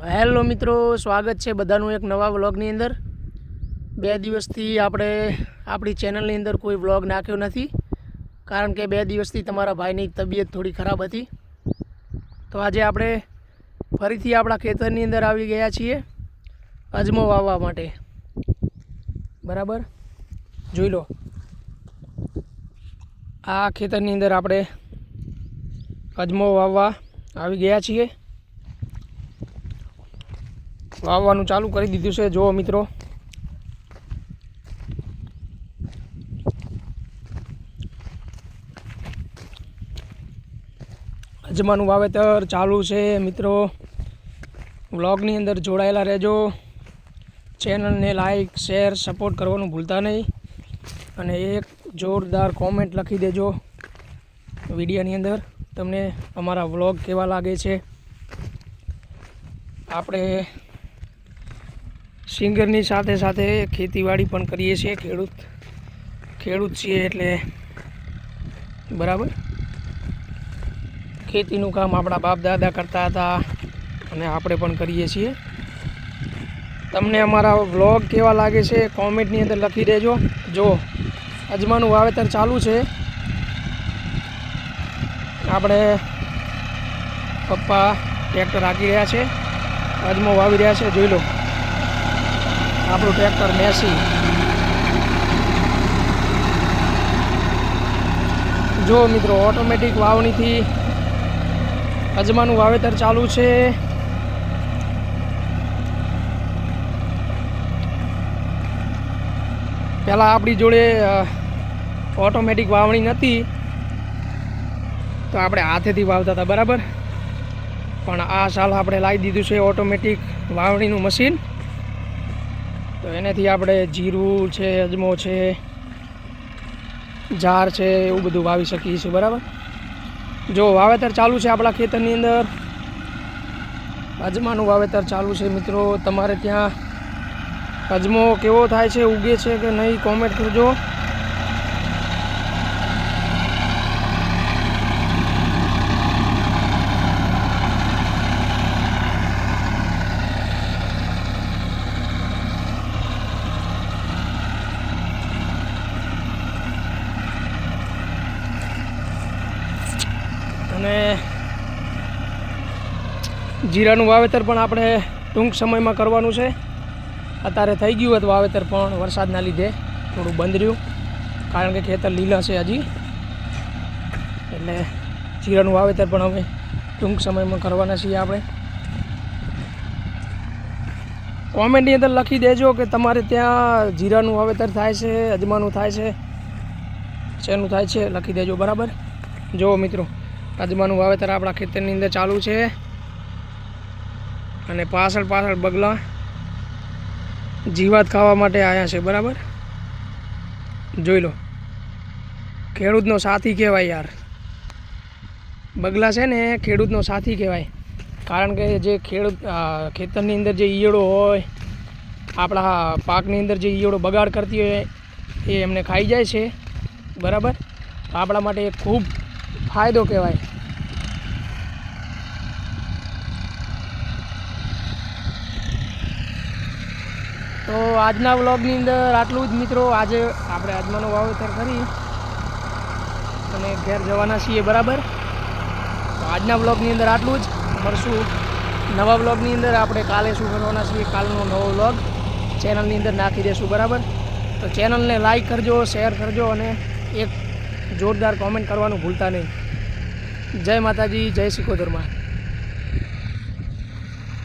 Hello મિત્રો, સ્વાગત છે બધાનું એક નવા વ્લોગની અંદર. બે દિવસથી આપણે આપણી ચેનલની અંદર કોઈ વ્લોગ નાખ્યો નથી. કારણ કે બે દિવસથી તમારા ભાઈની તબિયત થોડી ખરાબ હતી. તો આજે આપણે ફરીથી આપણા ખેતરની અંદર આવી ગયા છીએ અજમો વાવવા માટે. બરાબર? જોઈ લો. આ ખેતરની અંદર આપણે અજમો વાવવા આવી ગયા છીએ. વાવવાનું ચાલુ કરી દીધું છે. જુઓ મિત્રો. અજમાનું વાવેતર ચાલુ છે મિત્રો. વ્લોગની અંદર જોડાયેલા રહેજો. ચેનલને લાઈક, શેર, સપોર્ટ કરવાનું ભૂલતા નહીં. અને એક જોરદાર કોમેન્ટ લખી દેજો વિડીયોની અંદર. તમને અમારા વ્લોગ કેવા લાગે છે? આપણે સિંગરની સાથે સાથે ખેતીવાડી પણ કરીએ છીએ, ખેડૂત ખેડૂત છીએ એટલે બરાબર. ખેતીનું કામ આપણા બાપ દાદા કરતા હતા અને આપણે પણ કરીએ છીએ. તમને અમારા વ્લોગ કેવા લાગે છે કોમેન્ટની અંદર લખી દેજો. જો અજમાનું વાવેતર ચાલુ છે, આપણે પપ્પા ટ્રેક્ટર રાખી રહ્યા છે, અજમો વાવી રહ્યા છે, જોઈ લો. આપણું ટ્રેક્ટર મેસી જો મિત્રો ઓટોમેટિક વાવણીથી અજમાનું વાવેતર ચાલુ છે. પહેલાં આપણી જોડે ઓટોમેટિક વાવણી નથી તો આપણે હાથેથી વાવતા હતા, બરાબર? પણ આ સાલ આપણે લાવી દીધું છે ઓટોમેટિક વાવણીનું મશીન તો એનાથી આપણે જીરું છે, અજમો છે, જાર છે, એવું બધું વાવી શકીએ છીએ, બરાબર? જો વાવેતર ચાલુ છે આપણા ખેતરની અંદર. અજમાનું વાવેતર ચાલુ છે મિત્રો. તમારે ત્યાં અજમો કેવો થાય છે, ઉગે છે કે નહીં કોમેન્ટ કરજો. અને જીરાનું વાવેતર પણ આપણે ટૂંક સમયમાં કરવાનું છે. અત્યારે થઈ ગયું હતું વાવેતર પણ વરસાદના લીધે થોડું બંધ રહ્યું. કારણ કે ખેતર લીલા છે હજી. એટલે જીરાનું વાવેતર પણ હવે ટૂંક સમયમાં કરવાના છીએ આપણે. કોમેન્ટની અંદર લખી દેજો કે તમારે ત્યાં જીરાનું વાવેતર થાય છે, અજમાનું થાય છે, શેનું થાય છે, લખી દેજો બરાબર. જુઓ મિત્રો. અજમાનું વાવેતર આપણા ખેતરની અંદર ચાલુ છે. અને પાછળ પાછળ બગલા જીવાત ખાવા માટે આવ્યા છે, બરાબર? જોઈ લો. ખેડૂતનો સાથી કહેવાય યાર. બગલા છે ને, ખેડૂતનો સાથી કહેવાય. કારણ કે જે ખેડૂત ખેતરની અંદર જે ઈયળો હોય, આપણા પાકની અંદર જે ઈયળો બગાડ કરતી હોય, એ એમને ખાઈ જાય છે. બરાબર? આપણા માટે ખૂબ ફાયદો કહેવાય. તો આજના વ્લોગની અંદર આટલું જ મિત્રો. આજે આપણે આજમાનું વાવેતર કરી અને ઘેર જવાના છીએ, બરાબર? તો આજના વ્લોગની અંદર આટલું જ. મળશું નવા વ્લોગની અંદર. આપણે કાલે શું કરવાના છીએ? કાલનો નવો વ્લોગ ચેનલની અંદર નાખી દેશું, બરાબર? તો ચેનલને લાઈક કરજો, શેર કરજો અને એક જોરદાર કોમેન્ટ કરવાનું ભૂલતા નહીં. જય માતાજી, જય સિકોદરમાં.